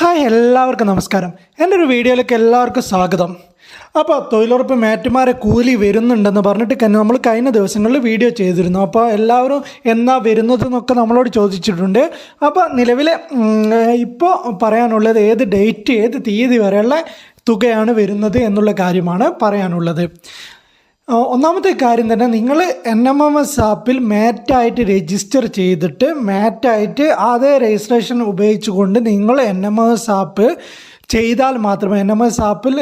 Hi എല്ലാവർക്കും നമസ്കാരം. എന്റെ ഒരു വീഡിയോയിലേക്ക് എല്ലാവർക്കും സ്വാഗതം. അപ്പോൾ തൊഴിലുറപ്പ് മാറ്റുമാരെ കൂലി വരുന്നുണ്ടെന്ന് പറഞ്ഞിട്ട് നമ്മൾ കഴിഞ്ഞ ദിവസങ്ങളിൽ വീഡിയോ ചെയ്തിരുന്നു. അപ്പോൾ എല്ലാവരും എന്നാ വരുന്നത് എന്നൊക്കെ നമ്മളോട് ചോദിച്ചിട്ടുണ്ട്. അപ്പോൾ നിലവിലെ ഇപ്പോൾ പറയാനുള്ളത് ഏത് ഡേറ്റ് ഏത് തീയതി വരെയുള്ള തുകയാണ് വരുന്നത് എന്നുള്ള കാര്യമാണ് പറയാനുള്ളത്. ഒന്നാമത്തെ കാര്യം തന്നെ നിങ്ങൾ എൻ എം എം എസ് ആപ്പിൽ മാറ്റായിട്ട് രജിസ്റ്റർ ചെയ്തിട്ട് മാറ്റായിട്ട് അതേ രജിസ്ട്രേഷൻ ഉപയോഗിച്ചുകൊണ്ട് നിങ്ങൾ N M M S app ചെയ്താൽ മാത്രമേ എൻ എം എസ് ആപ്പിൽ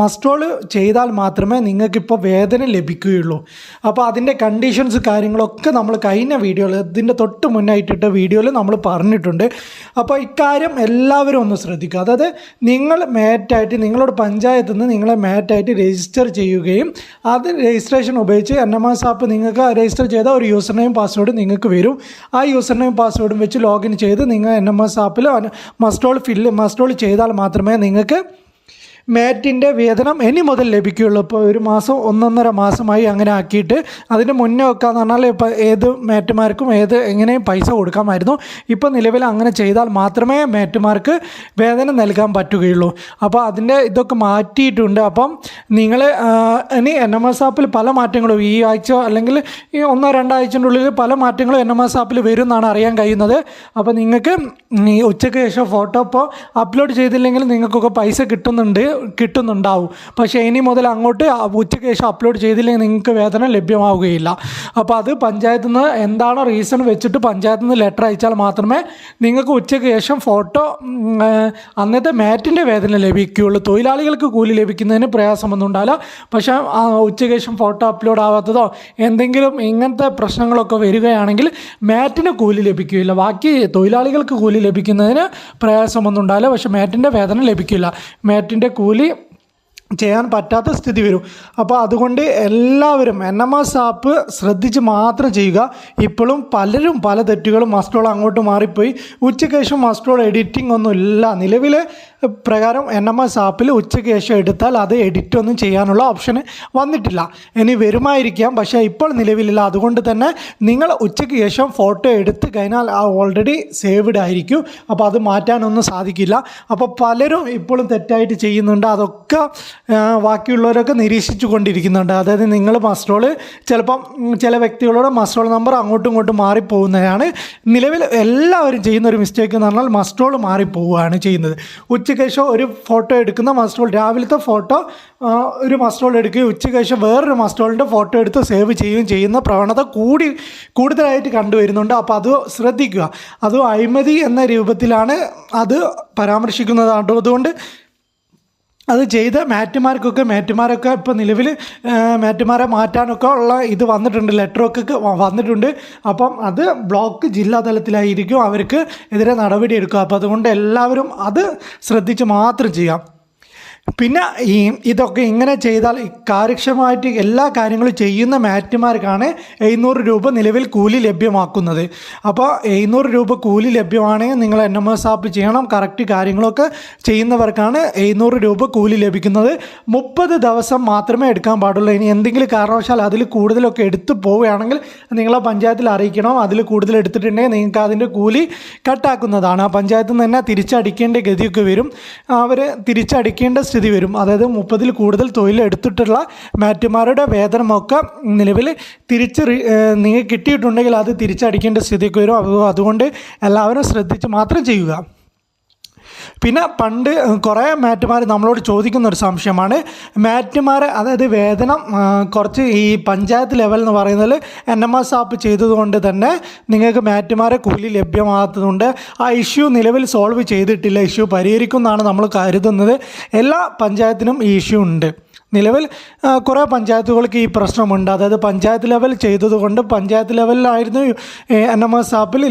മസ്റ്റോൾ ചെയ്താൽ മാത്രമേ നിങ്ങൾക്കിപ്പോൾ വേദന ലഭിക്കുകയുള്ളൂ. അപ്പോൾ അതിന്റെ കണ്ടീഷൻസ് കാര്യങ്ങളൊക്കെ നമ്മൾ കഴിഞ്ഞ വീഡിയോയിൽ ഇതിന്റെ തൊട്ട് മുന്നായിട്ടിട്ട വീഡിയോയിൽ നമ്മൾ പറഞ്ഞിട്ടുണ്ട്. അപ്പോൾ ഇക്കാര്യം എല്ലാവരും ഒന്ന് ശ്രദ്ധിക്കുക. അതായത് നിങ്ങൾ മാറ്റായിട്ട് നിങ്ങളുടെ പഞ്ചായത്തിൽ നിന്ന് നിങ്ങളെ മാറ്റായിട്ട് രജിസ്റ്റർ ചെയ്യുകയും അത് രജിസ്ട്രേഷൻ ഉപയോഗിച്ച് എൻ എം എസ് ആപ്പ് നിങ്ങൾക്ക് രജിസ്റ്റർ ചെയ്ത ഒരു യൂസർ നെയിം പാസ്വേഡ് നിങ്ങൾക്ക് വരും. ആ യൂസർ നെയിം പാസ്വേഡും വെച്ച് ലോഗിൻ ചെയ്ത് നിങ്ങൾ എൻ എം എസ് ആപ്പിൽ മസ്റ്റോൾ ഫില്ല് മസ്റ്റോൾ ചെയ്താൽ മാത്രമേ നിങ്ങൾക്ക് മാറ്റിന്റെ വേതനം ഇനി മുതൽ ലഭിക്കുകയുള്ളൂ. ഇപ്പോൾ ഒരു മാസം ഒന്നൊന്നര മാസമായി അങ്ങനെ ആക്കിയിട്ട് അതിന് മുന്നേ ഒക്കെ എന്ന് പറഞ്ഞാൽ ഇപ്പോൾ ഏത് മാറ്റുമാർക്കും ഏത് എങ്ങനെയും പൈസ കൊടുക്കാമായിരുന്നു. ഇപ്പോൾ നിലവിൽ അങ്ങനെ ചെയ്താൽ മാത്രമേ മാറ്റുമാർക്ക് വേതനം നൽകാൻ പറ്റുകയുള്ളൂ. അപ്പോൾ അതിന്റെ ഇതൊക്കെ മാറ്റിയിട്ടുണ്ട്. അപ്പം നിങ്ങൾ ഇനി എൻ എം എസ് ആപ്പിൽ പല മാറ്റങ്ങളും ഈ ആഴ്ച അല്ലെങ്കിൽ ഈ ഒന്നോ രണ്ടാഴ്ചന്റെ ഉള്ളിൽ പല മാറ്റങ്ങളും എൻ എം എസ് ആപ്പിൽ വരും എന്നാണ് അറിയാൻ കഴിയുന്നത്. അപ്പോൾ നിങ്ങൾക്ക് ഉച്ചയ്ക്ക് ശേഷം ഫോട്ടോ ഇപ്പോൾ അപ്ലോഡ് ചെയ്തില്ലെങ്കിൽ നിങ്ങൾക്കൊക്കെ പൈസ കിട്ടുന്നുണ്ട്. കിട്ടുന്നുണ്ടാവും. പക്ഷേ ഇനി മുതൽ അങ്ങോട്ട് ഉച്ചയ്ക്ക് ശേഷം അപ്ലോഡ് ചെയ്തില്ലെങ്കിൽ നിങ്ങൾക്ക് വേതനം ലഭ്യമാവുകയില്ല. അപ്പോൾ അത് പഞ്ചായത്തിൽ നിന്ന് എന്താണോ റീസൺ വെച്ചിട്ട് പഞ്ചായത്തിൽ നിന്ന് ലെറ്റർ അയച്ചാൽ മാത്രമേ നിങ്ങൾക്ക് ഉച്ചയ്ക്ക് ശേഷം ഫോട്ടോ അന്നത്തെ മാറ്റിന്റെ വേതനം ലഭിക്കുകയുള്ളൂ. തൊഴിലാളികൾക്ക് കൂലി ലഭിക്കുന്നതിന് പ്രയാസമൊന്നും ഉണ്ടാവില്ല. പക്ഷേ ഉച്ചയ്ക്ക് ശേഷം ഫോട്ടോ അപ്ലോഡ് ആവാത്തതോ എന്തെങ്കിലും ഇങ്ങനത്തെ പ്രശ്നങ്ങളൊക്കെ വരികയാണെങ്കിൽ മാറ്റിന് കൂലി ലഭിക്കില്ല ബാക്കി തൊഴിലാളികൾക്ക് കൂലി ലഭിക്കുന്നതിന് പ്രയാസമൊന്നും ഉണ്ടാവില്ല. പക്ഷേ മാറ്റിന്റെ വേതനം ലഭിക്കില്ല മാറ്റിന്റെ കൂലി ചെയ്യാൻ പറ്റാത്ത സ്ഥിതി വരും. അപ്പോൾ അതുകൊണ്ട് എല്ലാവരും എൻ എം എസ് ആപ്പ് ശ്രദ്ധിച്ച് മാത്രം ചെയ്യുക. ഇപ്പോഴും പലരും പല തെറ്റുകളും മസ്റ്റോൾ അങ്ങോട്ട് മാറിപ്പോയി. ഉച്ചയ്ക്ക് ശേഷം മസ്റ്റോൾ എഡിറ്റിംഗ് ഒന്നും ഇല്ല. നിലവിലെ പ്രകാരം എൻ എം എസ് ആപ്പിൽ ഉച്ചയ്ക്ക് ശേഷം എടുത്താൽ അത് എഡിറ്റ് ഒന്നും ചെയ്യാനുള്ള ഓപ്ഷൻ വന്നിട്ടില്ല. ഇനി വരുമായിരിക്കാം. പക്ഷേ ഇപ്പോൾ നിലവിലില്ല. അതുകൊണ്ട് തന്നെ നിങ്ങൾ ഉച്ചയ്ക്ക് ശേഷം ഫോട്ടോ എടുത്ത് കഴിഞ്ഞാൽ ആ ഓൾറെഡി സേവ്ഡ് ആയിരിക്കും. അപ്പോൾ അത് മാറ്റാനൊന്നും സാധിക്കില്ല. അപ്പോൾ പലരും ഇപ്പോഴും തെറ്റായിട്ട് ചെയ്യുന്നുണ്ട്. അതൊക്കെ ബാക്കിയുള്ളവരൊക്കെ നിരീക്ഷിച്ചു കൊണ്ടിരിക്കുന്നുണ്ട് അതായത് നിങ്ങൾ മസ്ട്രോൾ ചിലപ്പം ചില വ്യക്തികളുടെ മസ്ട്രോൾ നമ്പർ അങ്ങോട്ടും ഇങ്ങോട്ടും മാറിപ്പോകുന്നതാണ്. നിലവിൽ എല്ലാവരും ചെയ്യുന്ന ഒരു മിസ്റ്റേക്ക് എന്ന് പറഞ്ഞാൽ മസ്ട്രോൾ മാറിപ്പോവുകയാണ് ചെയ്യുന്നത്. ഉച്ചയ്ക്ക് ശേഷം ഒരു ഫോട്ടോ എടുക്കുന്ന മസ്ട്രോൾ രാവിലത്തെ ഫോട്ടോ ഒരു മസ്ട്രോൾ എടുക്കുകയും ഉച്ചയ്ക്ക് ശേഷം വേറൊരു മസ്ട്രോളിന്റെ ഫോട്ടോ എടുത്ത് സേവ് ചെയ്യുകയും ചെയ്യുന്ന പ്രവണത കൂടി കൂടുതലായിട്ട് കണ്ടുവരുന്നുണ്ട്. അപ്പോൾ അത് ശ്രദ്ധിക്കുക. അതും അഴിമതി എന്ന രൂപത്തിലാണ് അത് പരാമർശിക്കുന്നതാണ് അതുകൊണ്ട് അത് ചെയ്ത മാറ്റുമാർക്കൊക്കെ മാറ്റുമാരൊക്കെ ഇപ്പോൾ നിലവിൽ മാറ്റുമാരെ മാറ്റാനൊക്കെ ഉള്ള ഇത് വന്നിട്ടുണ്ട് ലെറ്ററൊക്കെ വന്നിട്ടുണ്ട്. അപ്പം അത് ബ്ലോക്ക് ജില്ലാ തലത്തിലായിരിക്കും അവർക്ക് എതിരെ നടപടി എടുക്കുക അപ്പോൾ അതുകൊണ്ട് എല്ലാവരും അത് ശ്രദ്ധിച്ച് മാത്രം ചെയ്യാം. പിന്നെ ഈ ഇതൊക്കെ ഇങ്ങനെ ചെയ്താൽ കാര്യക്ഷമമായിട്ട് എല്ലാ കാര്യങ്ങളും ചെയ്യുന്ന മാറ്റുമാർക്കാണ് എഴുന്നൂറ് രൂപ നിലവിൽ കൂലി ലഭ്യമാക്കുന്നത്. അപ്പോൾ എഴുന്നൂറ് രൂപ കൂലി ലഭ്യമാണെങ്കിൽ നിങ്ങൾ എൻ എം എസ് ആപ്പ് ചെയ്യണം. കറക്റ്റ് കാര്യങ്ങളൊക്കെ ചെയ്യുന്നവർക്കാണ് എഴുന്നൂറ് രൂപ കൂലി ലഭിക്കുന്നത്. മുപ്പത് ദിവസം മാത്രമേ എടുക്കാൻ പാടുള്ളൂ. ഇനി എന്തെങ്കിലും കാരണവശാൽ അതിൽ കൂടുതലൊക്കെ എടുത്തു പോവുകയാണെങ്കിൽ നിങ്ങളെ പഞ്ചായത്തിൽ അറിയിക്കണം. അതിൽ കൂടുതൽ എടുത്തിട്ടുണ്ടെങ്കിൽ നിങ്ങൾക്ക് അതിന്റെ കൂലി കട്ടാക്കുന്നതാണ്. ആ പഞ്ചായത്തിൽ നിന്ന് തന്നെ തിരിച്ചടിക്കേണ്ട ഗതിയൊക്കെ വരും. അവർ തിരിച്ചടിക്കേണ്ട സ്ഥിതി വരും. അതായത് മുപ്പതിൽ കൂടുതൽ തൊഴിലെടുത്തിട്ടുള്ള മാറ്റുമാരുടെ വേതനമൊക്കെ നിലവിൽ തിരിച്ച് നിങ്ങൾ കിട്ടിയിട്ടുണ്ടെങ്കിൽ അത് തിരിച്ചടിക്കേണ്ട സ്ഥിതിക്ക് വരും. അതുകൊണ്ട് എല്ലാവരും ശ്രദ്ധിച്ച് മാത്രം ചെയ്യുക. പിന്നെ പണ്ട് കുറേ മാറ്റുമാർ നമ്മളോട് ചോദിക്കുന്ന ഒരു സംശയമാണ്. മാറ്റുമാർ അതായത് വേതനം കുറച്ച് ഈ പഞ്ചായത്ത് ലെവൽ എന്ന് പറയുന്നതിൽ എൻ എം എസ് ആപ്പ് ചെയ്തതുകൊണ്ട് തന്നെ നിങ്ങൾക്ക് മാറ്റുമാരെ കൂലി ലഭ്യമാകാത്തതുകൊണ്ട് ആ ഇഷ്യൂ നിലവിൽ സോൾവ് ചെയ്തിട്ടില്ല. ഇഷ്യൂ പരിഹരിക്കും എന്നാണ് നമ്മൾ കരുതുന്നത്. എല്ലാ പഞ്ചായത്തിനും ഈ ഇഷ്യൂ ഉണ്ട്. നിലവിൽ കുറേ പഞ്ചായത്തുകൾക്ക് ഈ പ്രശ്നമുണ്ട്. അതായത് പഞ്ചായത്ത് ലെവൽ ചെയ്തതുകൊണ്ട് പഞ്ചായത്ത് ലെവലിലായിരുന്നു എൻ എം എസ് ആപ്പിൽ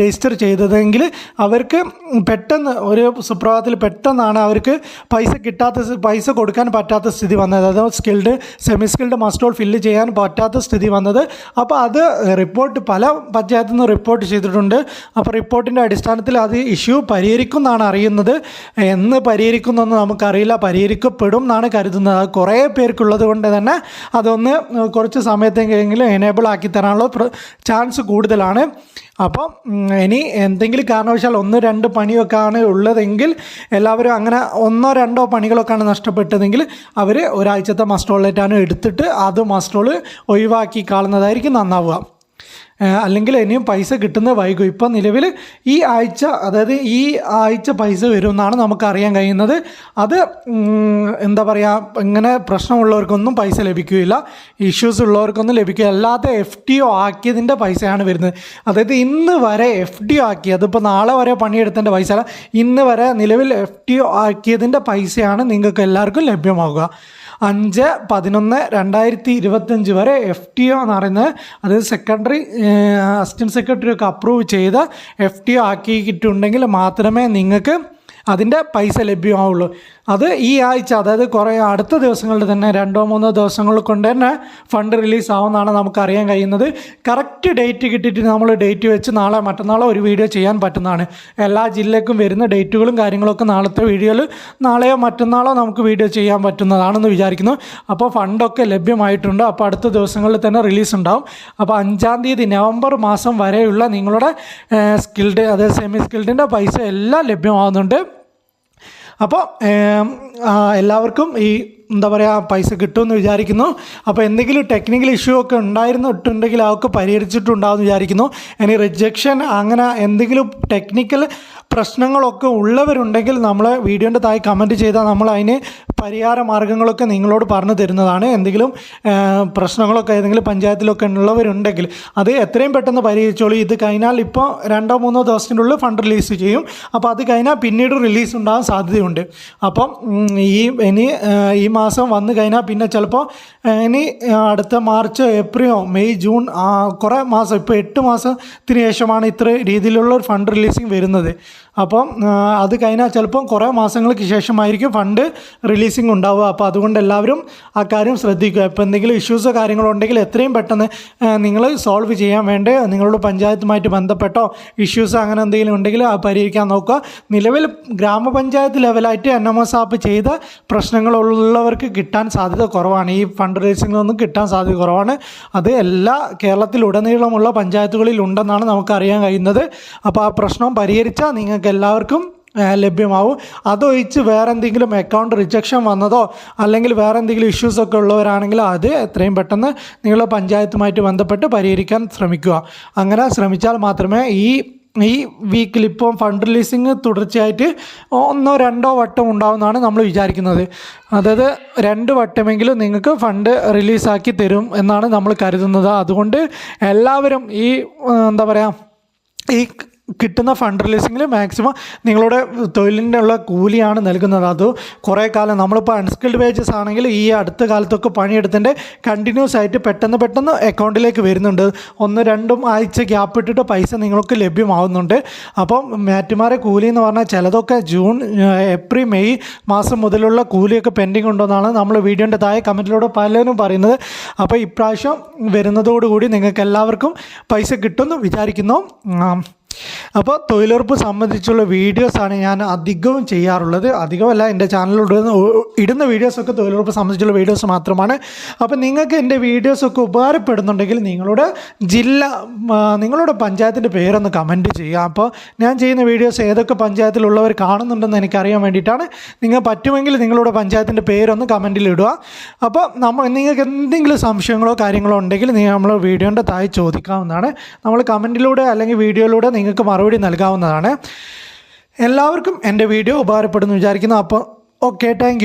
രജിസ്റ്റർ ചെയ്തതെങ്കിൽ അവർക്ക് പെട്ടെന്ന് ഒരു സുപ്രഭാതത്തിൽ പെട്ടെന്നാണ് അവർക്ക് പൈസ കിട്ടാത്ത പൈസ കൊടുക്കാൻ പറ്റാത്ത സ്ഥിതി വന്നത്. അതായത് skilled semi skilled muster roll fill ചെയ്യാൻ പറ്റാത്ത സ്ഥിതി വന്നത്. അപ്പോൾ അത് റിപ്പോർട്ട് പല പഞ്ചായത്തിൽ നിന്ന് റിപ്പോർട്ട് ചെയ്തിട്ടുണ്ട്. അപ്പോൾ റിപ്പോർട്ടിന്റെ അടിസ്ഥാനത്തിൽ അത് ഇഷ്യൂ പരിഹരിക്കും എന്നാണ് അറിയുന്നത് എന്ന് പരിഹരിക്കുന്നൊന്നും നമുക്കറിയില്ല. പരിഹരിക്കപ്പെടും എന്നാണ് കരുതുന്നത്. അത് കുറേ കുറേ പേർക്കുള്ളത് കൊണ്ട് തന്നെ അതൊന്ന് കുറച്ച് സമയത്തെങ്കിലും എനേബിൾ ആക്കി തരാനുള്ള ചാൻസ് കൂടുതലാണ്. അപ്പം ഇനി എന്തെങ്കിലും കാരണവശാൽ ഒന്ന് രണ്ട് പണിയൊക്കെ ആണ് ഉള്ളതെങ്കിൽ എല്ലാവരും അങ്ങനെ ഒന്നോ രണ്ടോ പണികളൊക്കെയാണ് നഷ്ടപ്പെട്ടതെങ്കിൽ അവർ ഒരാഴ്ചത്തെ മസ്റ്റോളേറ്റാണ് എടുത്തിട്ട് അത് മസ്റ്റോൾ ഒഴിവാക്കി കാണുന്നതായിരിക്കും നന്നാവുക. അല്ലെങ്കിൽ ഇനിയും പൈസ കിട്ടുന്നത് വൈകും. ഇപ്പം നിലവിൽ ഈ ആഴ്ച അതായത് ഈ ആഴ്ച പൈസ വരുമെന്നാണ് നമുക്ക് അറിയാൻ കഴിയുന്നത്. അത് എന്താ പറയുക ഇങ്ങനെ പ്രശ്നമുള്ളവർക്കൊന്നും പൈസ ലഭിക്കുകയില്ല. ഇഷ്യൂസ് ഉള്ളവർക്കൊന്നും ലഭിക്കുക അല്ലാതെ എഫ് ടി ഒ ആക്കിയതിന്റെ പൈസയാണ് വരുന്നത്. അതായത് ഇന്ന് വരെ എഫ് ഡി ഒ ആക്കി അതിപ്പോൾ നാളെ വരെ പണിയെടുത്തതിന്റെ പൈസ അല്ല. ഇന്ന് വരെ നിലവിൽ എഫ് ടി ഒ ആക്കിയതിന്റെ പൈസയാണ് നിങ്ങൾക്ക് എല്ലാവർക്കും ലഭ്യമാവുക. അഞ്ച് പതിനൊന്ന് രണ്ടായിരത്തി ഇരുപത്തഞ്ച് വരെ എഫ് ടി ഒ എന്ന് പറയുന്നത് അത് സെക്രട്ടറി അസിസ്റ്റന്റ് സെക്രട്ടറി ഒക്കെ അപ്രൂവ് ചെയ്ത് എഫ് ടി ഒ ആക്കിയിട്ടുണ്ടെങ്കിൽ മാത്രമേ നിങ്ങൾക്ക് അതിന്റെ പൈസ ലഭ്യമാവുള്ളൂ. അത് ഈ ആഴ്ച അതായത് കുറേ അടുത്ത ദിവസങ്ങളിൽ തന്നെ രണ്ടോ മൂന്നോ ദിവസങ്ങൾ കൊണ്ട് തന്നെ ഫണ്ട് റിലീസ് ആവുമെന്നാണ് നമുക്ക് അറിയാൻ കഴിയുന്നത്. കറക്റ്റ് ഡേറ്റ് കിട്ടിയിട്ട് നമ്മൾ ഡേറ്റ് വെച്ച് നാളെ മറ്റന്നാളോ ഒരു വീഡിയോ ചെയ്യാൻ പറ്റുന്നതാണ്. എല്ലാ ജില്ലക്കും വരുന്ന ഡേറ്റുകളും കാര്യങ്ങളൊക്കെ നാളത്തെ വീഡിയോയിൽ നാളെയോ മറ്റന്നാളോ നമുക്ക് വീഡിയോ ചെയ്യാൻ പറ്റുന്നതാണെന്ന് വിചാരിക്കുന്നു. അപ്പോൾ ഫണ്ടൊക്കെ ലഭ്യമായിട്ടുണ്ട്. അപ്പോൾ അടുത്ത ദിവസങ്ങളിൽ തന്നെ റിലീസ് ഉണ്ടാവും അപ്പോൾ അഞ്ചാം തീയതി നവംബർ മാസം വരെയുള്ള നിങ്ങളുടെ സ്കിൽഡ് അതായത് സെമി സ്കിൽഡിന്റെ പൈസ എല്ലാം ലഭ്യമാവുന്നുണ്ട്. അപ്പോൾ എല്ലാവർക്കും ഈ എന്താ പറയുക പൈസ കിട്ടുമെന്ന് വിചാരിക്കുന്നു. അപ്പോൾ എന്തെങ്കിലും ടെക്നിക്കൽ ഇഷ്യൂ ഒക്കെ ഉണ്ടായിരുന്നിട്ടുണ്ടെങ്കിൽ അതൊക്കെ പരിഹരിച്ചിട്ടുണ്ടാകുമെന്ന് വിചാരിക്കുന്നു. ഇനി റിജക്ഷൻ അങ്ങനെ എന്തെങ്കിലും ടെക്നിക്കൽ പ്രശ്നങ്ങളൊക്കെ ഉള്ളവരുണ്ടെങ്കിൽ നമ്മൾ വീഡിയോന്റെ താഴെ കമന്റ് ചെയ്താൽ നമ്മൾ അതിന് പരിഹാര മാർഗങ്ങളൊക്കെ നിങ്ങളോട് പറഞ്ഞു തരുന്നതാണ്. എന്തെങ്കിലും പ്രശ്നങ്ങളൊക്കെ ഏതെങ്കിലും പഞ്ചായത്തിലൊക്കെ ഉള്ളവരുണ്ടെങ്കിൽ അത് എത്രയും പെട്ടെന്ന് പരിഹരിച്ചോളൂ. ഇത് കഴിഞ്ഞാൽ ഇപ്പോൾ രണ്ടോ മൂന്നോ ദിവസത്തിന്റെ ഉള്ളിൽ ഫണ്ട് റിലീസ് ചെയ്യും. അപ്പോൾ അത് കഴിഞ്ഞാൽ പിന്നീട് റിലീസ് ഉണ്ടാകാൻ സാധ്യതയുണ്ട്. അപ്പം ഈ ഇനി ഈ മാസം വന്നു കഴിഞ്ഞാൽ പിന്നെ ചിലപ്പോൾ ഇനി അടുത്ത മാർച്ച് ഏപ്രിലോ മെയ് ജൂൺ കുറേ മാസം ഇപ്പോൾ എട്ട് മാസത്തിന് ശേഷമാണ് ഇത്ര രീതിയിലുള്ള ഒരു ഫണ്ട് റിലീസിങ് വരുന്നത്. അപ്പം അത് കഴിഞ്ഞാൽ ചിലപ്പം കുറേ മാസങ്ങൾക്ക് ശേഷമായിരിക്കും ഫണ്ട് റിലീസിങ് ഉണ്ടാവുക. അപ്പോൾ അതുകൊണ്ട് എല്ലാവരും ആ കാര്യം ശ്രദ്ധിക്കുക. ഇപ്പോൾ എന്തെങ്കിലും ഇഷ്യൂസോ കാര്യങ്ങളോ ഉണ്ടെങ്കിൽ എത്രയും പെട്ടെന്ന് നിങ്ങൾ സോൾവ് ചെയ്യാൻ വേണ്ടി. നിങ്ങളുടെ പഞ്ചായത്തുമായിട്ട് ബന്ധപ്പെട്ടോ ഇഷ്യൂസ് അങ്ങനെ എന്തെങ്കിലും ഉണ്ടെങ്കിൽ അത് പരിഹരിക്കാൻ നോക്കുക. നിലവിൽ ഗ്രാമപഞ്ചായത്ത് ലെവലായിട്ട് എൻ എം എസ് ആപ്പ് ചെയ്ത പ്രശ്നങ്ങളുള്ളവർക്ക് കിട്ടാൻ സാധ്യത കുറവാണ്. ഈ ഫണ്ട് റേസിങ്ങിലൊന്നും കിട്ടാൻ സാധ്യത കുറവാണ്. അത് എല്ലാ കേരളത്തിലുടനീളമുള്ള പഞ്ചായത്തുകളിൽ ഉണ്ടെന്നാണ് നമുക്കറിയാൻ കഴിയുന്നത്. അപ്പോൾ ആ പ്രശ്നം പരിഹരിച്ചാൽ നിങ്ങൾക്ക് എല്ലാവർക്കും ലഭ്യമാവും. അതൊഴിച്ച് വേറെ എന്തെങ്കിലും അക്കൗണ്ട് റിജക്ഷൻ വന്നതോ അല്ലെങ്കിൽ വേറെ എന്തെങ്കിലും ഇഷ്യൂസ് ഒക്കെ ഉള്ളവരാണെങ്കിൽ അത് എത്രയും പെട്ടെന്ന് നിങ്ങൾ പഞ്ചായത്തുമായിട്ട് ബന്ധപ്പെട്ട് പരിഹരിക്കാൻ ശ്രമിക്കുക. അങ്ങനെ ശ്രമിച്ചാൽ മാത്രമേ ഈ ഈ വീക്കിൽ ഇപ്പം ഫണ്ട് റിലീസിങ് തുടർച്ചയായിട്ട് ഒന്നോ രണ്ടോ വട്ടം ഉണ്ടാവുമെന്നാണ് നമ്മൾ വിചാരിക്കുന്നത്. അതായത് രണ്ട് വട്ടമെങ്കിലും നിങ്ങൾക്ക് ഫണ്ട് റിലീസാക്കി തരും എന്നാണ് നമ്മൾ കരുതുന്നത്. അതുകൊണ്ട് എല്ലാവരും ഈ എന്താ പറയുക ഈ കിട്ടുന്ന ഫണ്ട് റിലീസിങ്ങിൽ മാക്സിമം നിങ്ങളുടെ തൊഴിലിന്റെ ഉള്ള കൂലിയാണ് നൽകുന്നത്. അത് കുറേ കാലം നമ്മളിപ്പോൾ അൺസ്കിൽഡ് വേജസ് ആണെങ്കിൽ ഈ അടുത്ത കാലത്തൊക്കെ പണിയെടുത്തിന്റെ കണ്ടിന്യൂസ് ആയിട്ട് പെട്ടെന്ന് പെട്ടെന്ന് അക്കൗണ്ടിലേക്ക് വരുന്നുണ്ട്. ഒന്ന് രണ്ടും ആഴ്ച ഗ്യാപ്പ് ഇട്ടിട്ട് പൈസ നിങ്ങൾക്ക് ലഭ്യമാവുന്നുണ്ട്. അപ്പം മാറ്റുമാരെ കൂലി എന്ന് പറഞ്ഞാൽ ചിലതൊക്കെ ജൂൺ ഏപ്രിൽ മെയ് മാസം മുതലുള്ള കൂലിയൊക്കെ പെൻഡിങ് ഉണ്ടെന്നാണ് നമ്മൾ വീഡിയോന്റെ താഴെ കമന്റിലൂടെ പലരും പറയുന്നത്. അപ്പോൾ ഇപ്രാവശ്യം വരുന്നതോടുകൂടി നിങ്ങൾക്ക് എല്ലാവർക്കും പൈസ കിട്ടുമെന്ന് വിചാരിക്കുന്നു. അപ്പോൾ തൊഴിലുറപ്പ് സംബന്ധിച്ചുള്ള വീഡിയോസാണ് ഞാൻ അധികവും ചെയ്യാറുള്ളത്. അധികമല്ല എന്റെ ചാനലിൽ ഇടുന്ന വീഡിയോസൊക്കെ തൊഴിലുറപ്പ് സംബന്ധിച്ചുള്ള വീഡിയോസ് മാത്രമാണ്. അപ്പോൾ നിങ്ങൾക്ക് എന്റെ വീഡിയോസൊക്കെ ഉപകാരപ്പെടുന്നുണ്ടെങ്കിൽ നിങ്ങളുടെ ജില്ല നിങ്ങളുടെ പഞ്ചായത്തിന്റെ പേരൊന്ന് കമന്റ് ചെയ്യുക. അപ്പോൾ ഞാൻ ചെയ്യുന്ന വീഡിയോസ് ഏതൊക്കെ പഞ്ചായത്തിലുള്ളവർ കാണുന്നുണ്ടെന്ന് എനിക്കറിയാൻ വേണ്ടിയിട്ടാണ്. നിങ്ങൾ പറ്റുമെങ്കിൽ നിങ്ങളുടെ പഞ്ചായത്തിന്റെ പേരൊന്ന് കമന്റിൽ ഇടുക. അപ്പോൾ നമ്മൾ നിങ്ങൾക്ക് എന്തെങ്കിലും സംശയങ്ങളോ കാര്യങ്ങളോ ഉണ്ടെങ്കിൽ നമ്മൾ വീഡിയോന്റെ താഴെ ചോദിക്കാവുന്നതാണ്. നമ്മൾ കമന്റിലൂടെ അല്ലെങ്കിൽ വീഡിയോയിലൂടെ നിങ്ങൾക്ക് മറുപടി നൽകാവുന്നതാണ്. എല്ലാവർക്കും എന്റെ വീഡിയോ ഉപകാരപ്പെടുന്നു വിചാരിക്കുന്നു. അപ്പോൾ ഓക്കെ താങ്ക്